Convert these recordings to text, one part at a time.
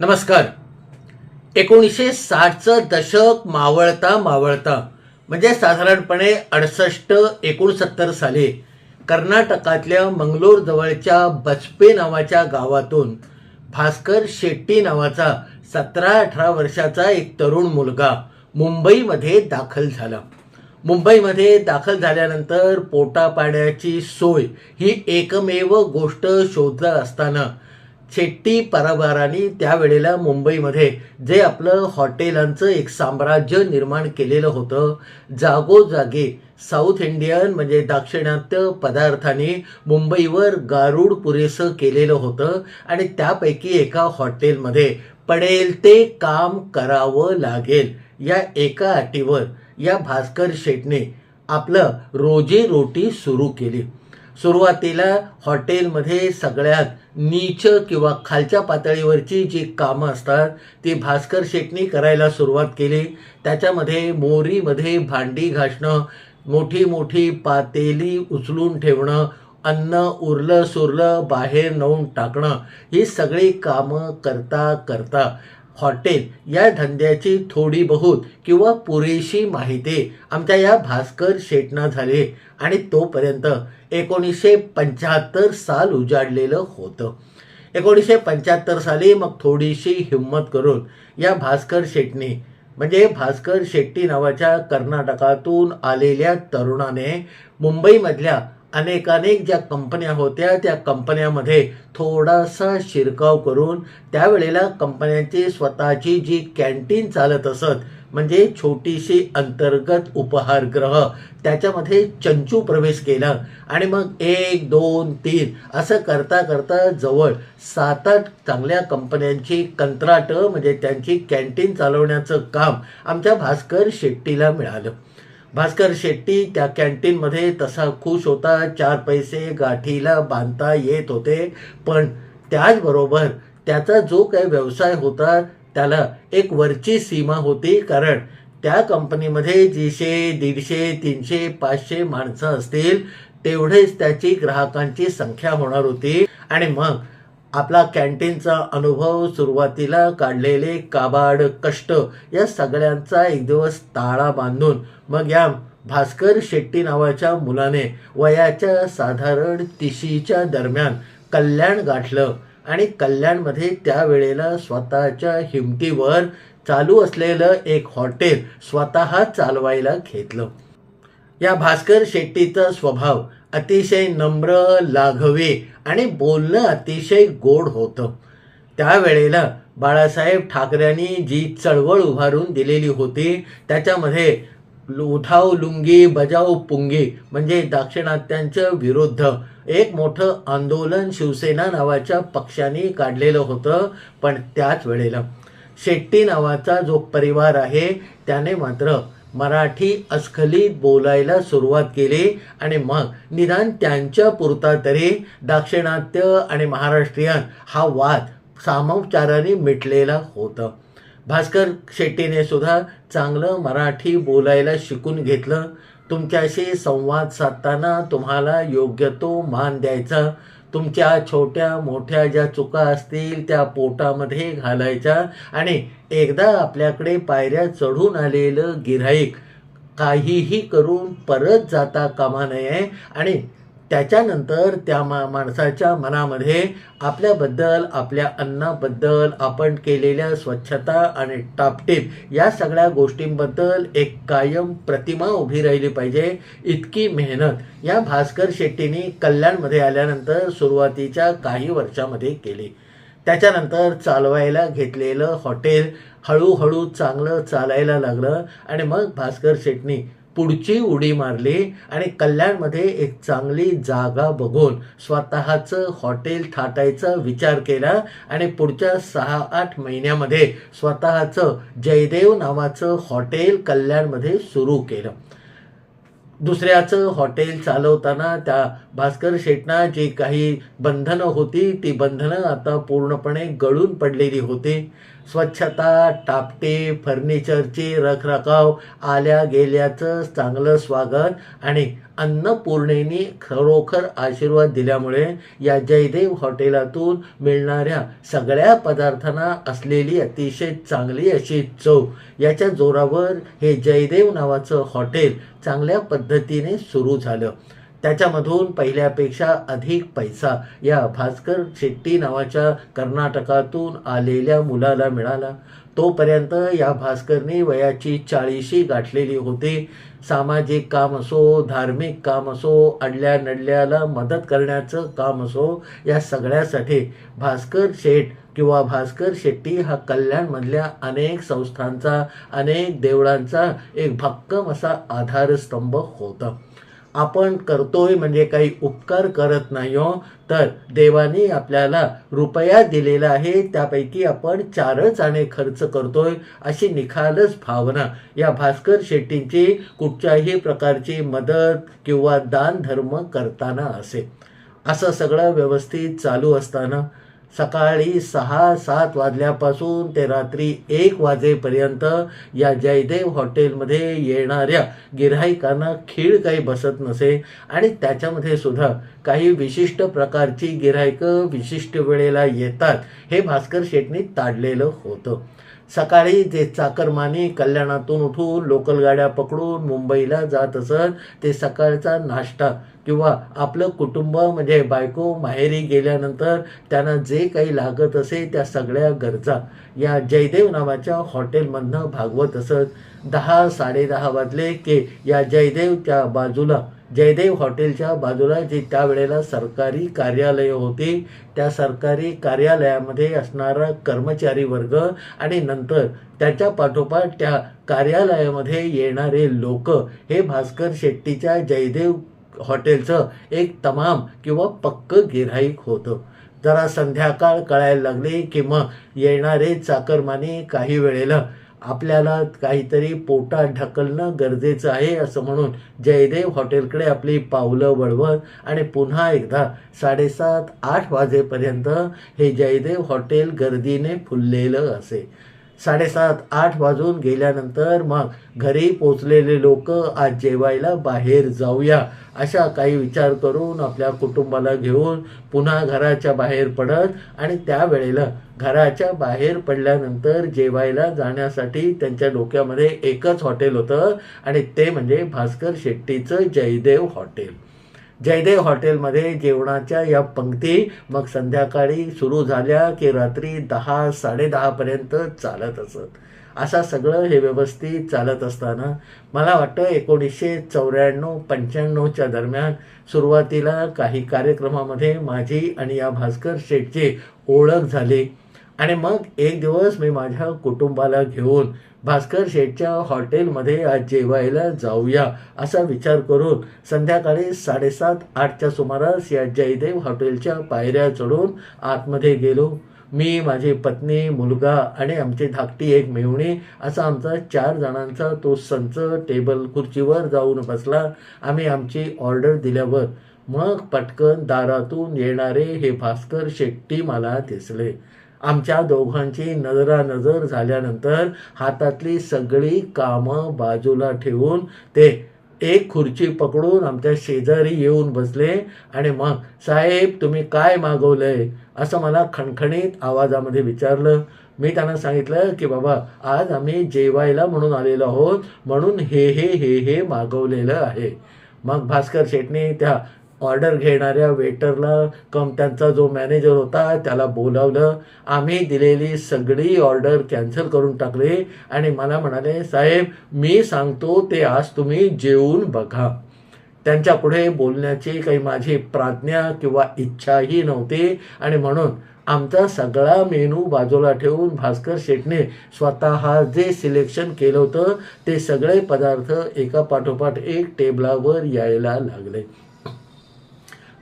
नमस्कार. एकोणीसशे साठचं दशक मावळता मावळता म्हणजे साधारणपणे अडसष्ट एकोणसत्तर साली कर्नाटकातल्या मंगलोरजवळच्या बचपे नावाच्या गावातून भास्कर शेट्टी नावाचा सतरा अठरा वर्षाचा एक तरुण मुलगा मुंबईमध्ये दाखल झाला. मुंबईमध्ये दाखल झाल्यानंतर पोटापाण्याची सोय ही एकमेव गोष्ट शोधत असताना शेट्टी परावारांनी त्यावेळेला मुंबईमध्ये जे आपलं हॉटेलांचं एक साम्राज्य निर्माण केलेलं होतं जागोजागी साऊथ इंडियन म्हणजे दाक्षिणात्य पदार्थांनी मुंबईवर गारूड पुरेसं केलेलं होतं आणि त्यापैकी एका हॉटेलमध्ये पडेल ते काम करावं लागेल. या एका अटीवर या भास्कर शेटने आपलं रोजीरोटी सुरू केली. सुरुवातीला हॉटेलमध्ये सगळ्यात नीच किंवा खालच्या पातळीवरची जी कामं असतात ती भास्कर शेटनी करायला सुरुवात केली. त्याच्यामध्ये मोरीमध्ये भांडी घासणं मोठी मोठी पातेली उचलून ठेवणं अन्न उरलं सुरलं बाहेर नेऊन टाकणं ही सगळी कामं करता करता हॉटेल या धंद्याची थोडी बहुत किंवा पुरेशी माहिती आमच्या या भास्कर शेटना झाली. आणि तोपर्यंत एकोणीसशे पंच्याहत्तर साल उजाडलेलं होतं. एकोणीसशे पंच्याहत्तर साली मग थोडीशी हिंमत करून या भास्कर शेटनी म्हणजे भास्कर शेट्टी नावाच्या कर्नाटकातून आलेल्या तरुणाने मुंबईमधल्या अनेकानेक ज्या कंपन्या होत्या त्या कंपन्यामध्ये थोडासा शिरकाव करून त्यावेळेला कंपन्यांची स्वतःची जी कॅन्टीन चालत असत म्हणजे छोटीशी अंतर्गत उपहारगृह त्याच्यामध्ये चंचू प्रवेश केला. आणि मग एक दोन तीन असं करता करता जवळ सात आठ चांगल्या कंपन्यांची कंत्राटं म्हणजे त्यांची कॅन्टीन चालवण्याचं काम आमच्या भास्कर शेट्टीला मिळालं. भास्कर शेट्टी त्या कॅन्टीनमध्ये तसा खुश होता. चार पैसे गाठीला बांधता येत होते. पण त्याचबरोबर त्याचा जो काही व्यवसाय होता त्याला एक वरची सीमा होती. कारण त्या कंपनीमध्ये जीशे दीडशे तीनशे पाचशे माणसं असतील तेवढेच त्याची ग्राहकांची संख्या होणार होती. आणि मग आपला कॅन्टीनचा अनुभव सुरुवातीला काढलेले काबाड कष्ट या सगळ्यांचा एक दिवस ताळा बांधून मग या भास्कर शेट्टी नावाच्या मुलाने वयाच्या साधारण तिशीच्या दरम्यान कल्याण गाठलं आणि कल्याणमध्ये त्यावेळेला स्वतःच्या हिमतीवर चालू असलेलं एक हॉटेल स्वतः चालवायला घेतलं. या भास्कर शेट्टीचा स्वभाव अतिशय नम्र लाघवे आणि बोलणं अतिशय गोड होतं. त्यावेळेला बाळासाहेब ठाकरेंनी जी चळवळ उभारून दिलेली होती त्याच्यामध्ये उठाव लुंगी बजाव पुंगी म्हणजे दाक्षिणात्यांच्या विरुद्ध एक मोठं आंदोलन शिवसेना नावाच्या पक्षाने काढलेलं होतं पण त्याच वेळेला शेट्टी नावाचा जो परिवार आहे त्याने मात्र मराठी अस्खलित बोलायला सुरुवात केली आणि मग निदान त्यांच्या पुरता तरी दाक्षिणात्य आणि महाराष्ट्रीयन हा वाद सामोपचाराने मिटलेला होता. भास्कर शेट्टीने सुद्धा चांगलं मराठी बोलायला शिकून घेतलं. तुमच्याशी संवाद साधताना तुम्हाला योग्य तो मान द्यायचा. तुमच्या छोट्या मोठ्या ज्या चुका असतील त्या पोटामध्ये घालायच्या. आणि एकदा आपल्याकडे पायऱ्या चढून आलेलं गिऱ्हाईक काहीही करून परत जाता कामा नये. आणि त्याच्यानंतर त्या मा माणसाच्या मनामध्ये आपल्याबद्दल आपल्या अन्नाबद्दल आपण केलेल्या स्वच्छता आणि टापटीप या सगळ्या गोष्टींबद्दल एक कायम प्रतिमा उभी राहिली पाहिजे. इतकी मेहनत. या भास्कर शेट्टीने कल्याणमध्ये आल्यानंतर सुरुवातीच्या काही वर्षामध्ये केली. त्याच्यानंतर चालवायला घेतलेलं हॉटेल हळूहळू चांगलं चालायला लागलं आणि मग भास्कर शेट्टी पुढची उडी मारली आणि कल्याणमध्ये एक चांगली जागा बघून स्वतःचं हॉटेल थाटायचा विचार केला आणि पुढच्या सहा आठ महिन्यामध्ये स्वतःचं जयदेव नावाचं हॉटेल कल्याणमध्ये सुरू केलं. दुसऱ्याचं हॉटेल चालवताना त्या भास्कर शेटना जी काही बंधनं होती ती बंधनं आता पूर्णपणे गळून पडलेली होती. स्वच्छता टापटे फर्निचरची रखरखाव आल्या गेल्याचं चांगलं स्वागत आणि अन्नपूर्णेनी खरोखर आशीर्वाद दिल्यामुळे या जयदेव हॉटेलातून मिळणाऱ्या सगळ्या पदार्थांना असलेली अतिशय चांगली अशी चव. याच्या जोरावर हे जयदेव नावाचं हॉटेल चांगल्या पद्धतीने सुरू झालं. त्याच्यामधून पहिल्यापेक्षा अधिक पैसा या भास्कर शेट्टी नावाच्या कर्नाटकातून आलेल्या मुलाला मिळाला. तोपर्यंत या भास्करने वयाची चाळीशी गाठलेली होती. सामाजिक काम असो धार्मिक काम असो अडल्या नडल्याला मदत करण्याचं काम असो या सगळ्यासाठी भास्कर शेठ किंवा भास्कर शेट्टी हा कल्याणमधल्या अनेक संस्थांचा अनेक देवळांचा एक भक्कम असा आधारस्तंभ होता. आपण करतोय म्हणजे काही उपकार करत नाही हो. तर देवाने आपल्याला रुपया दिलेला आहे त्यापैकी आपण चारच आणे खर्च करतोय अशी निखालच भावना. या भास्कर शेट्टींची कुठच्याही प्रकारची मदत किंवा दान धर्म करताना असे. असं सगळं व्यवस्थित चालू असताना सकाळी सहा सात वाजल्यापासून ते रात्री एक वाजेपर्यंत या जयदेव हॉटेलमध्ये येणाऱ्या गिऱ्हाईकांना खीळ काही बसत नसे आणि त्याच्यामध्ये सुद्धा काही विशिष्ट प्रकारची गिऱ्हाईकं विशिष्ट वेळेला येतात. हे भास्कर शेटनी ताडलेलं होतं. सकाळी जे चाकरमानी कल्याणातून उठून लोकल गाड्या पकडून मुंबईला जात असत. ते सकाळचा नाश्ता किंवा आपलं कुटुंब म्हणजे बायको माहेरी गेल्यानंतर त्यांना जे काही लागत असे त्या सगळ्या गरजा. या जयदेव नावाच्या हॉटेलमधनं भागवत असत. दहा साडेदहा वाजले की या जयदेवच्या बाजूला जयदेव हॉटेलच्या बाजूला जे त्यावेळेला सरकारी कार्यालय होते त्या सरकारी कार्यालयामध्ये असणारा कर्मचारी वर्ग आणि नंतर त्याच्या पाठोपाठ त्या कार्यालयामध्ये येणारे लोक हे भास्कर शेट्टीच्या जयदेव हॉटेलचं एक तमाम किंवा पक्क गिऱ्हाईक होतं. जरा संध्याकाळ कळायला लागली की मग येणारे चाकरमानी काही वेळेला आपल्याला काहीतरी पोटात ढकलणं गरजेचं आहे असं म्हणून जयदेव हॉटेलकडे आपली पावलं वळवत आणि पुन्हा एकदा साडेसात आठ वाजेपर्यंत हे जयदेव हॉटेल गर्दीने फुललेलं असे. साडेसात आठ वाजून गेल्यानंतर मग घरी पोचलेले लोक आज जेवायला बाहेर जाऊया. अशा काही विचार करून आपल्या कुटुंबाला घेऊन पुन्हा घराच्या बाहेर पडत आणि त्यावेळेला घराच्या बाहेर पडल्यानंतर जेवायला जाण्यासाठी त्यांच्या डोक्यामध्ये एकच हॉटेल होतं आणि ते म्हणजे भास्कर शेट्टीचं जयदेव हॉटेल. जयदेव हॉटेलमध्ये जेवणाच्या या पंक्ती मग संध्याकाळी सुरू झाल्या की रात्री दहा साडेदहापर्यंत चालत असत. असा सगळं हे व्यवस्थित चालत असताना मला वाटतं एकोणीसशे चौऱ्याण्णव पंच्याण्णवच्या दरम्यान सुरुवातीला काही कार्यक्रमामध्ये माझी आणि या भास्कर शेठची ओळख झाली. आणि मग एक दिवस मी माझ्या कुटुंबाला घेऊन भास्कर शेठच्या हॉटेलमध्ये आज जेवायला जाऊया असा विचार करून संध्याकाळी साडेसात आठच्या सुमारास या जयदेव हॉटेलच्या पायऱ्या चढून आतमध्ये गेलो. मी माझी पत्नी मुलगा आणि आमची धाकटी एक मेवणी असा आमचा चार जणांचा तो संच टेबल खुर्चीवर जाऊन बसला. आम्ही आमची ऑर्डर दिल्यावर मग पटकन दारातून येणारे हे भास्कर शेट्टी मला दिसले. आमच्या दोघांची नजरानजर झाल्यानंतर हातातली सगळी कामं बाजूला ठेवून ते एक खुर्ची पकडून आमच्या शेजारी येऊन बसले आणि मग साहेब तुम्ही काय मागवलंय? असं मला खणखणीत आवाजामध्ये विचारलं. मी त्यांना सांगितलं की बाबा आज आम्ही जेवायला म्हणून आलेलो आहोत म्हणून हे हे हे हे मागवलेलं आहे. मग भास्कर शेटने त्या ऑर्डर घेणाऱ्या वेटरला कम त्यांचा जो मॅनेजर होता त्याला बोलावलं. आम्ही दिलेली सगळी ऑर्डर कॅन्सल करून टाकली आणि मला म्हणाले साहेब मी सांगतो ते आज तुम्ही जेवून बघा. त्यांच्या पुढे बोलण्याची काही माझी प्राज्ञा किंवा इच्छाही नव्हती आणि म्हणून आमचा सगळा मेनू बाजूला ठेवून भास्कर शेटने स्वतः जे सिलेक्शन केलं होतं ते सगळे पदार्थ एका पाठोपाठ एक टेबलावर यायला लागले.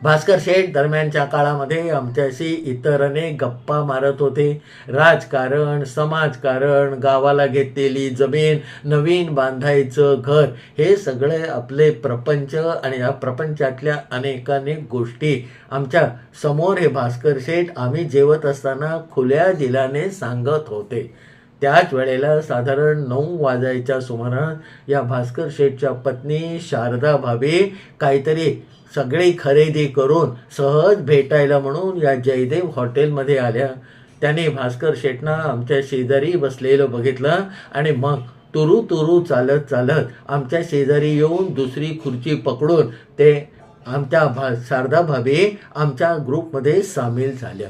भास्कर शेठ दरम्यानच्या काळामध्ये आमच्याशी इतर अनेक गप्पा मारत होते. राजकारण समाजकारण गावाला घेतलेली जमीन नवीन बांधायचं घर हे सगळे आपले प्रपंच आणि या प्रपंचातल्या अनेकानेक गोष्टी. आमच्यासमोर हे भास्कर शेठ आम्ही जेवत असताना खुल्या दिलाने सांगत होते. त्याच वेळेला साधारण नऊ वाजायच्या सुमारास या भास्कर शेठच्या पत्नी शारदा भावे काहीतरी सगळी खरेदी करून सहज भेटायला म्हणून या जयदेव हॉटेलमध्ये आल्या. त्याने भास्कर शेठना आमच्या शेजारी बसलेलं बघितलं आणि मग तुरू तुरू चालत चालत आमच्या शेजारी येऊन दुसरी खुर्ची पकडून ते आमच्या भा शारदा भाभी आमच्या ग्रुपमध्ये सामील झाल्या.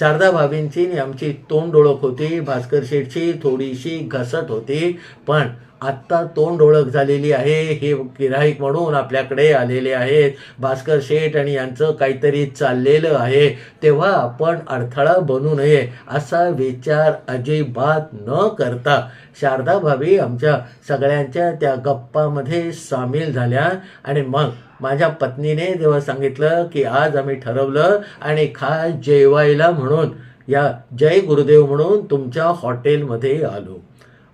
शारदा भाभींची आमची तोंड ओळख होती भास्कर शेठची थोडीशी घसट होती पण आत्ता तोंड ओळख झालेली आहे हे गिराईक म्हणून आपल्याकडे आलेले आहेत. भास्कर शेठ आणि यांचं काहीतरी चाललेलं आहे. तेव्हा आपण अडथळा बनू नये असा विचार अजिबात न करता. शारदा भाभी आमच्या सगळ्यांच्या त्या गप्पामध्ये सामील झाल्या आणि मग माझ्या पत्नीने जेव्हा सांगितलं की आज आम्ही ठरवलं आणि खास जेवायला म्हणून या जय गुरुदेव म्हणून तुमच्या हॉटेलमध्ये आलो.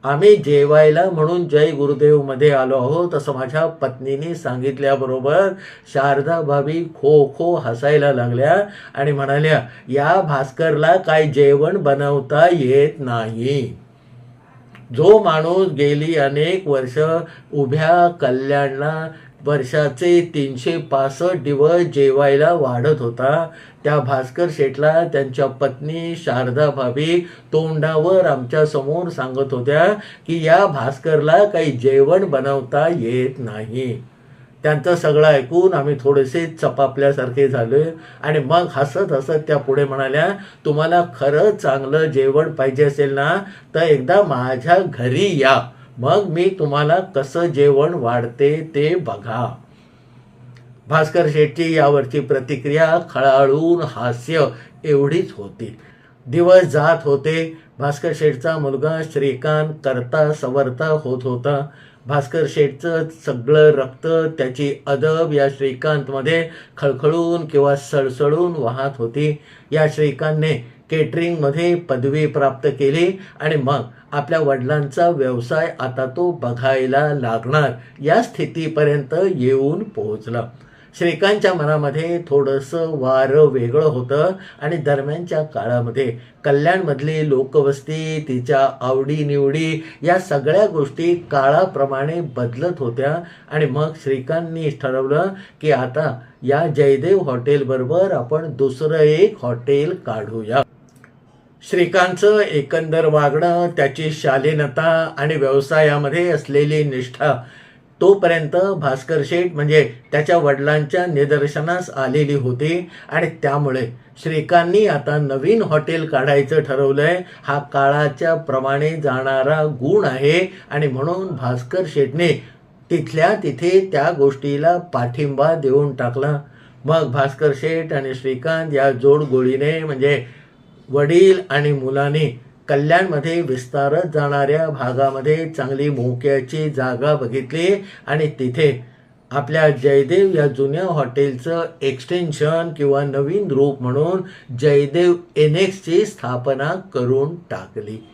आम्ही जेवायला म्हणून जय गुरुदेवमध्ये आलो आहोत. असं माझ्या पत्नीने सांगितल्याबरोबर शारदा भाभी खो खो हसायला लागल्या आणि म्हणाल्या या भास्करला काय जेवण बनवता येत नाही. जो माणूस गेली अनेक वर्ष उभ्या कल्याणला वर्षाचे तीनशे पासष्ट दिवस जेवायला वाढत होता. त्या भास्कर शेठला त्यांच्या पत्नी शारदा भाभी तोंडावर आमच्यासमोर सांगत होत्या की या भास्करला काही जेवण बनवता येत नाही. त्यांचं सगळं ऐकून आम्ही थोडेसे चपापल्यासारखे झालोय आणि मग हसत हसत त्या पुढे म्हणाल्या तुम्हाला खरं चांगलं जेवण पाहिजे असेल ना तर एकदा माझ्या घरी या. मग मी तुम्हाला कसं जेवण वाढते ते बघा. भास्कर शेठची यावरची प्रतिक्रिया खळाळून हास्य एवढीच होती. दिवस जात होते. भास्कर शेठचा मुलगा श्रीकांत करता सवरता होत होता. भास्कर शेठचं सगळं रक्त त्याची अदब या श्रीकांतमध्ये खळखळून किंवा सळसळून वाहत होती. या श्रीकांतने केटरिंगमध्ये पदवी प्राप्त केली आणि मग आपल्या वडिलांचा व्यवसाय आता तो बघायला लागणार या स्थितीपर्यंत येऊन पोहोचला. श्रीकांतच्या मनामध्ये थोडंसं वारं वेगळं होतं आणि दरम्यानच्या काळामध्ये कल्याणमधली लोकवस्ती तिच्या आवडीनिवडी या सगळ्या गोष्टी काळाप्रमाणे बदलत होत्या आणि मग श्रीकांतनी ठरवलं की आता या जयदेव हॉटेलबरोबर आपण दुसरं एक हॉटेल काढूया. श्रीकांतचं एकंदर वागणं त्याची शालीनता आणि व्यवसायामध्ये असलेली निष्ठा तोपर्यंत भास्कर शेठ म्हणजे त्याच्या वडिलांच्या निदर्शनास आलेली होती आणि त्यामुळे श्रीकांतनी आता नवीन हॉटेल काढायचं ठरवलंय. हा काळाच्या प्रमाणे जाणारा गुण आहे आणि म्हणून भास्कर शेठने तिथल्या तिथे त्या गोष्टीला पाठिंबा देऊन टाकला. मग भास्कर शेठ आणि श्रीकांत या जोडगोळीने म्हणजे वडील आणि मुलाने कल्याणमध्ये विस्तारत जाणाऱ्या भागामध्ये चांगली मोक्याची जागा बघितली आणि तिथे आपल्या जयदेव या जुन्या हॉटेलचं एक्सटेन्शन किंवा नवीन रूप म्हणून जयदेव एनेक्सची स्थापना करून टाकली.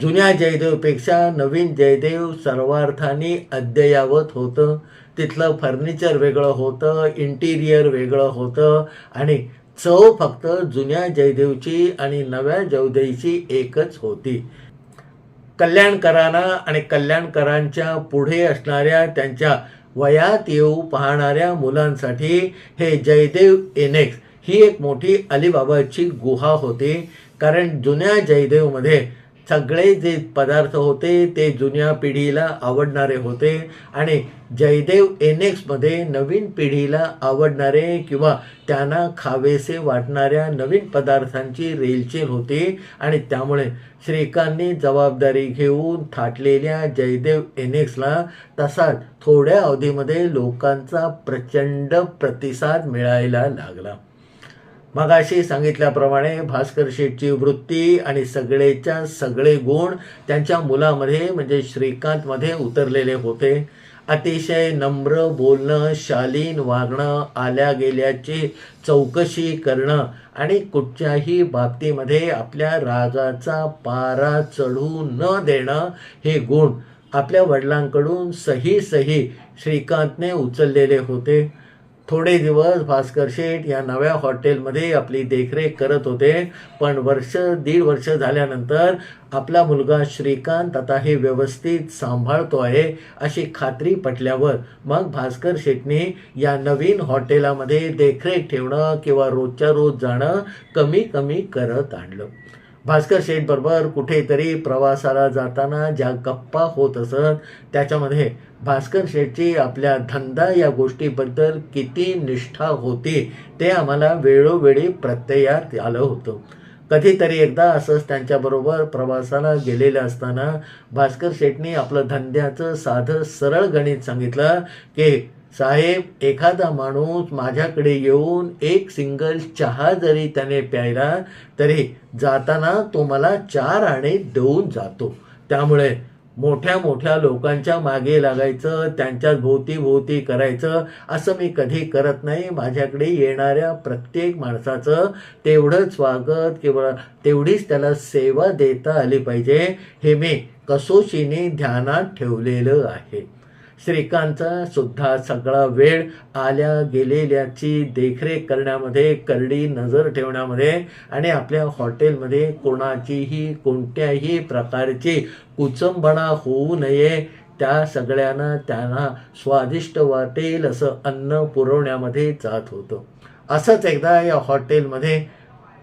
जुन्या जयदेवपेक्षा नवीन जयदेव सर्वार्थाने अद्ययावत होतं. तिथलं फर्निचर वेगळं होतं इंटिरियर वेगळं होतं आणि चव फक्त जुन्या जयदेवची आणि नव्या जयदेवची एकच होती. कल्याणकरांना आणि कल्याणकरांच्या पुढे असणाऱ्या त्यांच्या वयात येऊ पाहणाऱ्या मुलांसाठी हे जयदेव एनेक्स ही एक मोठी अलिबाबाची गुहा होती. कारण जुन्या जयदेवमध्ये सगळे जे पदार्थ होते ते जुन्या पिढीला आवडणारे होते. आणि जयदेव एन एक्समध्ये नवीन पिढीला आवडणारे किंवा त्यांना खावेसे वाटणाऱ्या नवीन पदार्थांची रेलचेल होती. आणि त्यामुळे श्रीकांतनी जबाबदारी घेऊन थाटलेल्या जयदेव एन एक्सला तसाच थोड्या अवधीमध्ये लोकांचा प्रचंड प्रतिसाद मिळायला लागला. मगाशी सांगितल्याप्रमाणे भास्कर शेठची वृत्ती आणि सगळेच्या सगळे गुण त्यांच्या मुलामध्ये म्हणजे श्रीकांतमध्ये उतरलेले होते. अतिशय नम्र बोलणं शालीन वागणं आल्या गेल्याची चौकशी करणं आणि कुठच्याही बाबतीमध्ये आपल्या रागाचा पारा चढू न देणं हे गुण आपल्या वडिलांकडून सही सही श्रीकांतने उचललेले होते. थोडे दिवस भास्कर शेठ या नव्या हॉटेलमध्ये आपली देखरेख करत होते. पण वर्ष दीड वर्ष झाल्यानंतर आपला मुलगा श्रीकांत आता हे व्यवस्थित सांभाळतो आहे अशी खात्री पटल्यावर मग भास्कर शेठनी या नवीन हॉटेलामध्ये देखरेख ठेवणं किंवा रोजच्या रोज जाणं कमी कमी करत आणलं. भास्कर शेठ बरोबर कुठेतरी प्रवासाला जाताना ज्या गप्पा होत असत त्याच्यामध्ये भास्कर शेठची आपल्या धंदा या गोष्टीबद्दल किती निष्ठा होती ते आम्हाला वेळोवेळी प्रत्ययात आलं होतं. कधीतरी एकदा असंच त्यांच्याबरोबर प्रवासाला गेलेलं असताना भास्कर शेठनी आपलं धंद्याचं साधं सरळ गणित सांगितलं की साहेब एखादा माणूस माझ्याकडे येऊन एक सिंगल चहा जरी त्याने प्यायला तरी जाताना तो मला चार आणे देऊन जातो. त्यामुळे मोठ्या मोठ्या लोकांच्या मागे लागायचं त्यांच्या भोवती भोवती करायचं असं मी कधी करत नाही. माझ्याकडे येणाऱ्या प्रत्येक माणसाचं तेवढंच स्वागत किंवा तेवढीच त्याला सेवा देता आली पाहिजे हे मी कसोशीने ध्यानात ठेवलेलं आहे. श्रीकांतचा सुद्धा सगळा वेळ आल्या गेलेल्याची देखरेख करण्यामध्ये करडी नजर ठेवण्यामध्ये आणि आपल्या हॉटेलमध्ये कोणाचीही कोणत्याही प्रकारची कुचंबणा होऊ नये त्या सगळ्यांना त्यांना स्वादिष्ट वाटेल असं अन्न पुरवण्यामध्ये जात होतं. असंच एकदा या हॉटेलमध्ये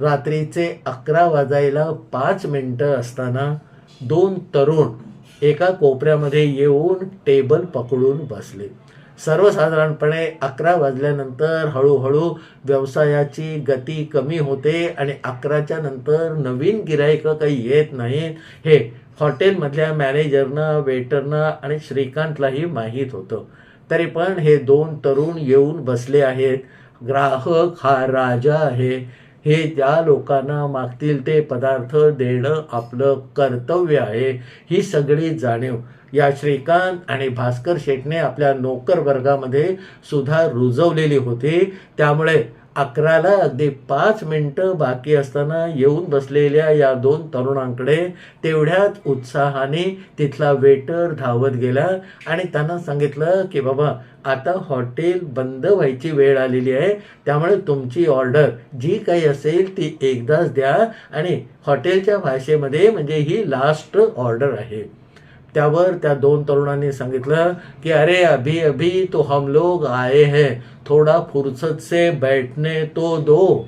रात्रीचे अकरा वाजायला पाच मिनटं असताना दोन तरुण एका कोपऱ्यामध्ये येऊन टेबल पकडून बसले. सर्वसाधारणपणे अकरा वाजल्यानंतर हळूहळू व्यवसायाची गती कमी होते आणि अकराच्या नंतर नवीन गिरायकं काही येत नाहीत हे हॉटेलमधल्या मॅनेजरनं वेटरनं आणि श्रीकांतलाही माहीत होतं. तरी पण हे दोन तरुण येऊन बसले आहेत. ग्राहक हा राजा आहे. हे ज्या लोकांना मागतील ते पदार्थ देणं आपलं कर्तव्य आहे ही सगळी जाणीव. या श्रीकांत आणि भास्कर शेटने आपल्या नोकर वर्गामध्ये सुद्धा रुजवलेली होती. त्यामुळे अकराला अगदी पाच मिनटं बाकी असताना येऊन बसलेल्या या दोन तरुणांकडे तेवढ्याच उत्साहाने तिथला वेटर धावत गेला आणि त्यांना सांगितलं की बाबा आता हॉटेल बंद व्हायची वेळ आलेली आहे त्यामुळे तुमची ऑर्डर जी काही असेल ती एकदाच द्या आणि हॉटेलच्या भाषेमध्ये म्हणजे ही लास्ट ऑर्डर आहे. त्यावर त्या दोन तरुणांनी सांगितलं की अरे अभी अभी तो हम लोग आए हैं थोडा फुर्सत से बैठने तो दो.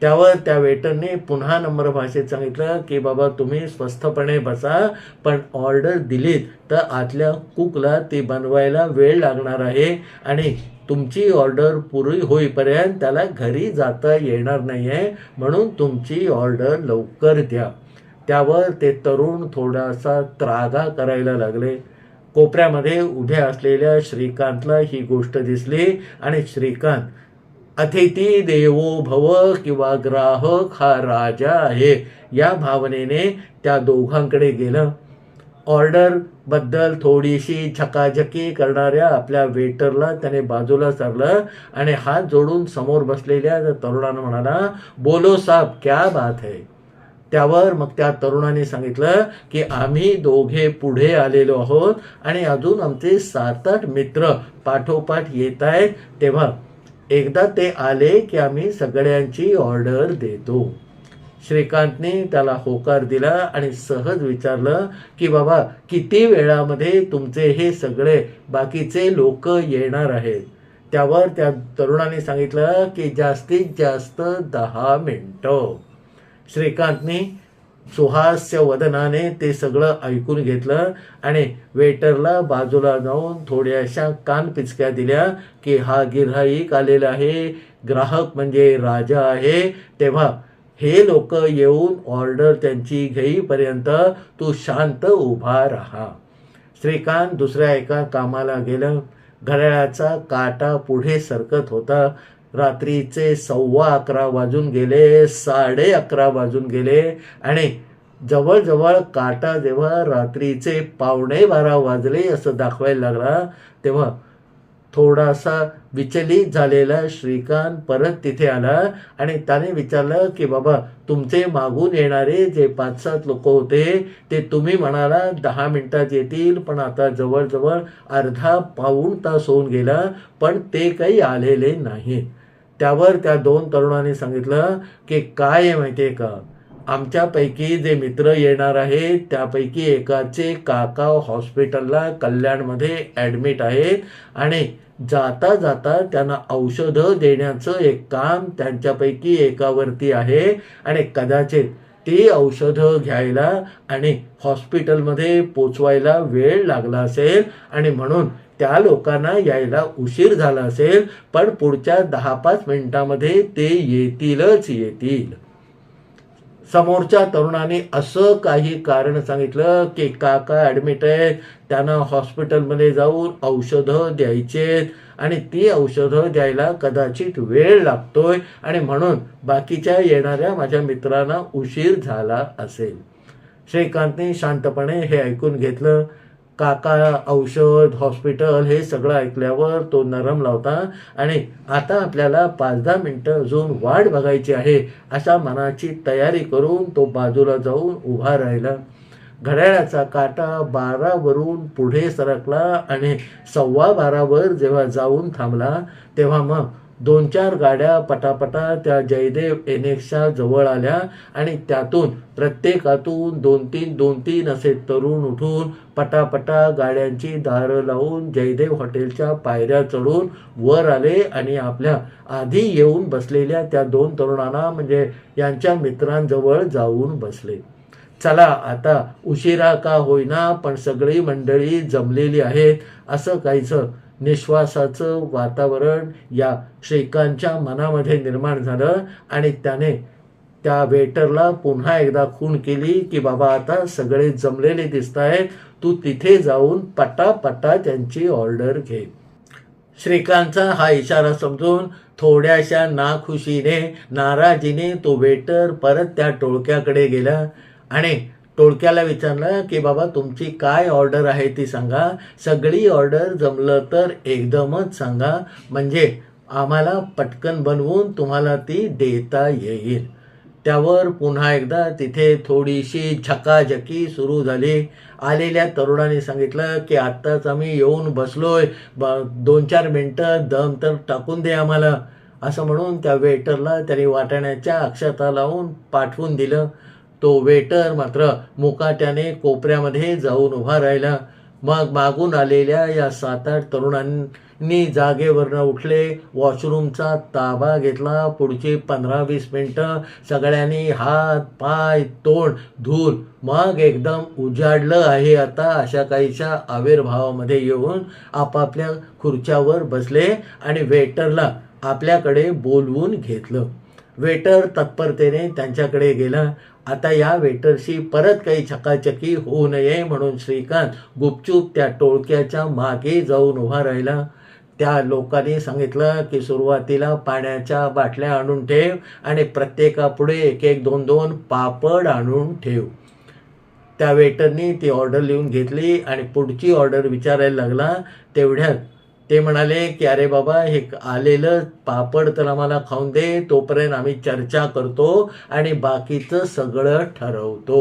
त्यावर त्या वेटरने पुन्हा नम्र भाषेत सांगितलं की बाबा तुम्ही स्वस्थपणे बसा पण ऑर्डर दिलीत तर आतल्या कुकला ती बनवायला वेळ लागणार आहे आणि तुमची ऑर्डर पुरी होईपर्यंत त्याला घरी जाता येणार नाही आहे म्हणून तुमची ऑर्डर लवकर द्या. त्यावर ते तरुण थोडासा त्रागा करायला लागले. कोपऱ्यामध्ये उभ्या असलेल्या श्रीकांतला ही गोष्ट दिसली आणि श्रीकांत अतिथी देवो भव किंवा ग्राहक हा राजा आहे. या भावनेने त्या दोघांकडे गेलं. ऑर्डरबद्दल थोडीशी छकाझकी करणाऱ्या आपल्या वेटरला त्याने बाजूला सरलं आणि हात जोडून समोर बसलेल्या तरुणानं म्हणाला बोलो साब क्या बात है? त्यावर मग त्या तरुणाने सांगितलं की आम्ही दोघे पुढे आलेलो आहोत आणि अजून आमचे सात आठ मित्र पाठोपाठ येत आहेत. तेव्हा एकदा ते आले की आम्ही सगळ्यांची ऑर्डर देतो. श्रीकांतने त्याला होकार दिला आणि सहज विचारलं की बाबा किती वेळामध्ये तुमचे हे सगळे बाकीचे लोक येणार आहेत? त्यावर त्या तरुणाने सांगितलं की जास्तीत जास्त दहा मिनटं. श्रीकांतने सुहास्य वदनाने ते सगळं ऐकून घेतलं आणि वेटरला बाजूला जाऊन थोड्याशा कान पिचक्या दिल्या की हा गिऱ्हाईक आलेला आहे ग्राहक म्हणजे राजा आहे. तेव्हा हे लोक येऊन ऑर्डर त्यांची घेईपर्यंत तू शांत उभा राहा. श्रीकांत दुसऱ्या एका कामाला गेलं. घड्याळाचा काटा पुढे सरकत होता. रात्रीचे सव्वा अकरा वाजून गेले साडे अकरा वाजून गेले आणि जवळजवळ काटा जेव्हा रात्रीचे पावणे बारा वाजले असं दाखवायला लागला तेव्हा थोडासा विचलित झालेला श्रीकांत परत तिथे आला आणि त्याने विचारलं की बाबा तुमचे मागून येणारे जे पाच सात लोक होते ते तुम्ही म्हणाला दहा मिनटात येतील पण आता जवळजवळ अर्धा पाऊण तास होऊन गेला पण ते काही आलेले नाहीत. त्यावर त्या दोन तरुणांनी सांगितलं की काय आहे माहिती आहे का? आमच्यापैकी जे मित्र येणार आहेत त्यापैकी एकाचे काका हॉस्पिटलला कल्याणमध्ये ॲडमिट आहेत आणि जाता जाता त्यांना औषधं देण्याचं एक काम त्यांच्यापैकी एकावरती आहे आणि कदाचित ती औषधं घ्यायला आणि हॉस्पिटलमध्ये पोचवायला वेळ लागला असेल आणि म्हणून त्या लोकांना यायला उशीर झाला असेल पण पुढच्या दहा पाच मिनिटामध्ये ते येतीलच येतील. समोरच्या तरुणाने असं काही कारण सांगितलं की काका ॲडमिट आहेत त्यांना हॉस्पिटलमध्ये जाऊन औषधं द्यायचेत आणि ती औषधं द्यायला कदाचित वेळ लागतोय आणि म्हणून बाकीच्या येणाऱ्या माझ्या मित्रांना उशीर झाला असेल. श्रीकांतने शांतपणे हे ऐकून घेतलं. काका औषध हॉस्पिटल हे सगळं ऐकल्यावर तो नरम लावता आणि आता आपल्याला पाच दहा मिनटं अजून वाट बघायची आहे अशा मनाची तयारी करून तो बाजूला जाऊन उभा राहिला. घड्याळाचा काटा बारावरून पुढे सरकला आणि सव्वा बारावर जेव्हा जाऊन थांबला तेव्हा मग दोन चार गाड्या पटापटा त्या जयदेव एनेक्सच्या जवळ आल्या आणि त्यातून प्रत्येकातून दोन तीन दोन तीन असे तरुण उठून पटापटा गाड्यांची दारं लावून जयदेव हॉटेलच्या पायऱ्या चढून वर आले आणि आपल्या आधी येऊन बसलेल्या त्या दोन तरुणांना म्हणजे यांच्या मित्रांजवळ जाऊन बसले. चला आता उशिरा का होईना पण सगळी मंडळी जमलेली आहेत असं काहीचं निश्वासाचं वातावरण या श्रीकांतच्या मनामध्ये निर्माण झालं आणि त्याने त्या वेटरला पुन्हा एकदा खून केली की बाबा आता सगळे जमलेले दिसत आहेत तू तिथे जाऊन पटापटा त्यांची ऑर्डर घे. श्रीकांतचा हा इशारा समजून थोड्याशा नाखुशीने नाराजीने तो वेटर परत त्या टोळक्याकडे गेला आणि टोळक्याला विचारलं की बाबा तुमची काय ऑर्डर आहे ती सांगा. सगळी ऑर्डर जमलं तर एकदमच सांगा. म्हणजे आम्हाला पटकन बनवून तुम्हाला ती देता येईल. त्यावर पुन्हा एकदा तिथे थोडीशी झकाझकी सुरू झाली. आलेल्या तरुणाने सांगितलं की आत्ताच आम्ही येऊन बसलोय. ब दोन चार मिनटं दम तर टाकून दे आम्हाला. असं म्हणून त्या वेटरला त्यांनी वाटाण्याच्या अक्षता लावून पाठवून दिलं. तो वेटर मात्र मुकाट्याने कोपऱ्यामध्ये जाऊन उभा राहिला. मग मागून आलेल्या या सात आठ तरुणांनी जागेवरनं उठले वॉशरूमचा ताबा घेतला पुढची पंधरा वीस मिनटं सगळ्यांनी हात पाय तोंड धूल मग एकदम उजाडलं आहे. आता अशा काहीच्या आविर्भावामध्ये येऊन आपापल्या खुर्च्यावर बसले आणि वेटरला आपल्याकडे बोलवून घेतलं. वेटर तत्परतेने त्यांच्याकडे गेला. आता या वेटरशी परत काही चकाचकी होऊ नये म्हणून श्रीकांत गुपचूप त्या टोळक्याच्या मागे जाऊन उभा राहिला. त्या लोकांनी सांगितलं की सुरुवातीला पाण्याच्या बाटल्या आणून ठेव आणि प्रत्येकापुढे एक एक दोन दोन पापड आणून ठेव. त्या वेटरनी ती ऑर्डर लिहून घेतली आणि पुढची ऑर्डर विचारायला लागला. तेवढ्यात ते म्हणाले की अरे बाबा हे आलेलं पापड तर आम्हाला खाऊन दे तोपर्यंत आम्ही चर्चा करतो आणि बाकीचं सगळं ठरवतो.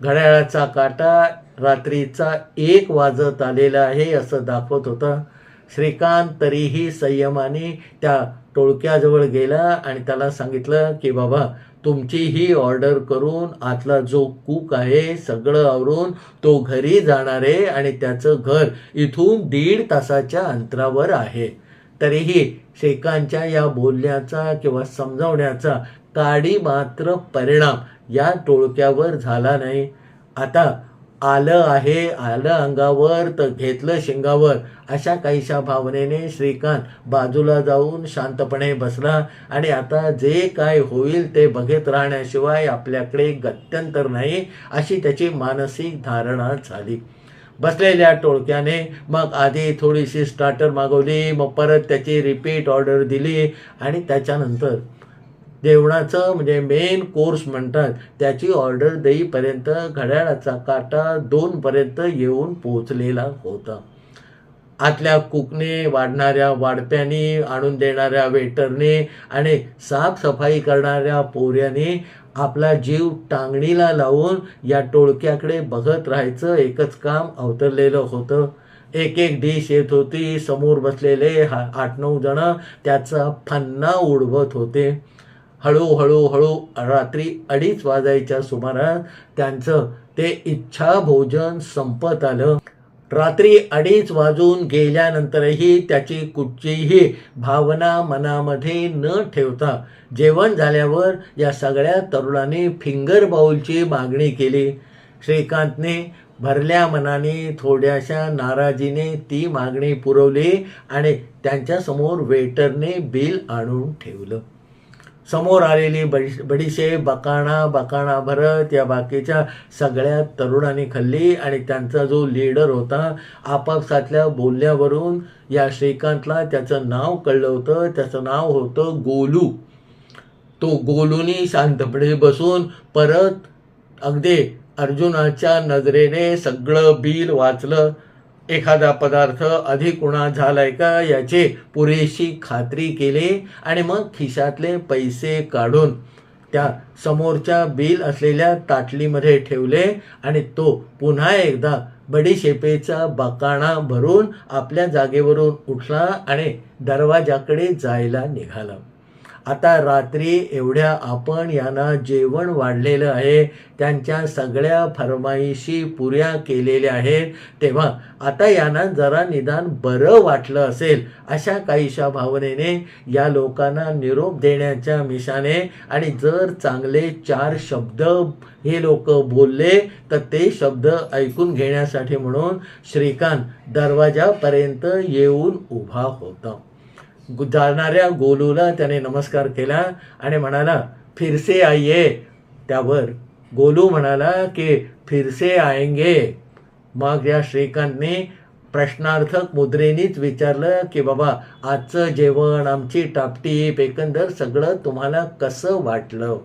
घड्याळाचा काटा रात्रीचा एक वाजत आलेला आहे असं दाखवत होता. श्रीकांत तरीही संयमाने त्या टोळक्याजवळ गेला आणि त्याला सांगितलं की बाबा तुमची ही ऑर्डर करून आतला जो कूक आहे सगळं आवरून तो घरी जाणार आहे आणि त्याचं घर इथून दीड तासाच्या अंतरावर आहे. तरीही शेखांच्या या बोलण्याचा किंवा समजावण्याचा काडी मात्र परिणाम या टोळक्यावर झाला नाही. आता आलं आहे आलं अंगावर तर घेतलं शिंगावर. अशा काहीशा भावनेने श्रीकांत बाजूला जाऊन शांतपणे बसला आणि आता जे काय होईल ते बघत राहण्याशिवाय आपल्याकडे गत्यंतर नाही अशी त्याची मानसिक धारणा झाली. बसलेल्या टोळक्याने मग आधी थोडीशी स्टार्टर मागवली मग परत त्याची रिपीट ऑर्डर दिली आणि त्याच्यानंतर जेवणाचं म्हणजे मेन कोर्स म्हणतात. त्याची ऑर्डर देईपर्यंत घड्याळाचा काटा दोनपर्यंत येऊन पोचलेला होता. आतल्या कुकने वाढणाऱ्या वाढप्याने आणून देणाऱ्या वेटरने आणि साफसफाई करणाऱ्या पोऱ्याने आपला जीव टांगणीला लावून या टोळक्याकडे बघत राहायचं एकच काम अवतरलेलं होतं. एक एक डिश येत होती. समोर बसलेले हा आठ नऊ जण त्याचा फन्ना उडवत होते. हळूहळू हळू रात्री अडीच वाजायच्या सुमारास त्यांचं ते इच्छा भोजन संपत आलं. रात्री अडीच वाजून गेल्यानंतरही त्याची कुठचीही भावना मनामध्ये न ठेवता जेवण झाल्यावर या सगळ्या तरुणांनी फिंगर बाऊलची मागणी केली. श्रीकांतने भरल्या मनाने थोड्याशा नाराजीने ती मागणी पुरवली आणि त्यांच्यासमोर वेटरने बिल आणून ठेवलं. समोर आलेली बडी बडीशे बकाणा बकाणा भरत या बाकीच्या सगळ्या तरुणांनी खाल्ली आणि त्यांचा जो लीडर होता आपापसातल्या बोलण्यावरून या श्रीकांतला त्याचं नाव कळलं होतं. त्याचं नाव होतं गोलू. तो गोलूनी शांतपणे बसून परत अगदी अर्जुनाच्या नजरेने सगळं बिल वाचलं. एखादा पदार्थ अधिक उणा झालाय का याची पुरेशी खात्री केली आणि मग खिशातले पैसे काढून त्या समोरच्या बिल असलेल्या ताटलीमध्ये ठेवले आणि तो पुन्हा एकदा बडीशेपेचा बकाणा भरून आपल्या जागेवरून उठला आणि दरवाजाकडे जायला निघाला. आता रात्री एवढ्या आपण यांना जेवण वाढलेलं आहे त्यांच्या सगळ्या फरमाईशी पुऱ्या केलेल्या आहेत तेव्हा आता यांना जरा निदान बरं वाटलं असेल अशा काहीशा भावनेने या लोकांना निरोप देण्याच्या मिशाने आणि जर चांगले चार शब्द हे लोक बोलले तर ते शब्द ऐकून घेण्यासाठी म्हणून श्रीकांत दरवाजापर्यंत येऊन उभा होता. गु- जाणाऱ्या गोलूला त्याने नमस्कार केला आणि म्हणाला फिरसे आइये त्यावर गोलू म्हणाला की फिरसे आएंगे. मग या श्रीकांतने प्रश्नार्थक मुद्रेनीच विचारलं की बाबा आजचं जेवण आमची टापटीप एकंदर सगळं तुम्हाला कसं वाटलं?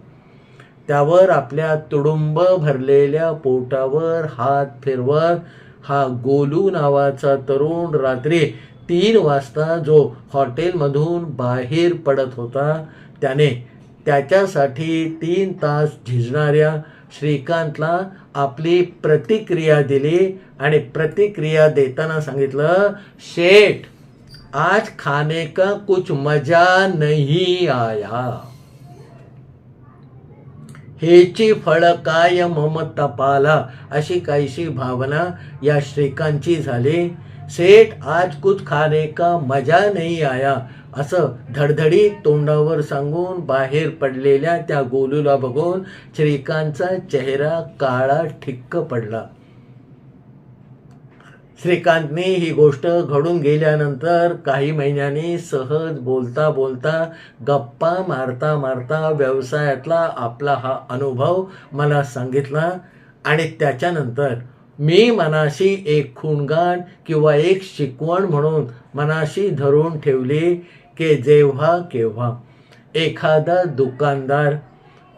त्यावर आपल्या तुडुंब भरलेल्या पोटावर हात फिरवत हा गोलू नावाचा तरुण रात्री तीन वाजता जो हॉटेलमधून बाहेर पडत होता त्याने त्याच्यासाठी तीन तास झिजणाऱ्या श्रीकांतला आपली प्रतिक्रिया दिली आणि प्रतिक्रिया देताना सांगितलं शेठ आज खाने का कुछ मजा नहीं आया? हेची फळ काय मम तपाला अशी काहीशी भावना या श्रीकांतची झाली. सेठ आज कुछ खाने का मजा नाही आया. असं धडधडीत तोंडावर सांगून बाहेर पडलेल्या त्या गोलूला बघून श्रीकांतचा चेहरा काळा ठिक्क पडला. श्रीकांतने ही गोष्ट घडून गेल्यानंतर काही महिन्यांनी सहज बोलता बोलता गप्पा मारता मारता व्यवसायातला आपला हा अनुभव मला सांगितला आणि त्याच्यानंतर मी मनाशी एक खूणगाण किंवा एक शिकवण म्हणून मनाशी धरून ठेवली की जेव्हा केव्हा. एखादा दुकानदार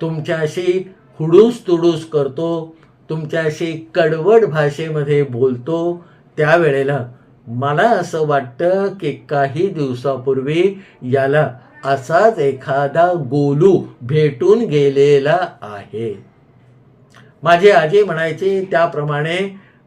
तुमच्याशी हुडूस तुडूस करतो तुमच्याशी कडवड भाषेमध्ये बोलतो त्यावेळेला मला असं वाटतं की काही दिवसापूर्वी याला असाच एखादा गोलू भेटून गेलेला आहे. माझे आजी म्हणायचे त्याप्रमाणे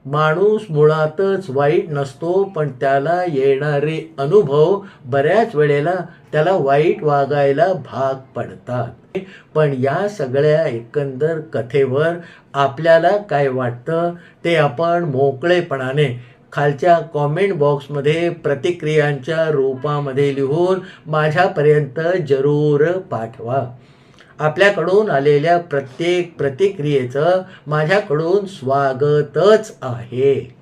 माणूस मुळातच वाईट नसतो पण त्याला येणारे अनुभव बऱ्याच वेळेला त्याला वाईट वागायला भाग पडतात. पण या सगळ्या एकंदर कथेवर आपल्याला काय वाटतं ते आपण मोकळेपणाने खालच्या कॉमेंट बॉक्समध्ये प्रतिक्रियांच्या रूपामध्ये लिहून माझ्यापर्यंत जरूर पाठवा. आपल्याकडून आलेल्या प्रत्येक प्रतिक्रियेचं माझ्याकडून स्वागतच आहे.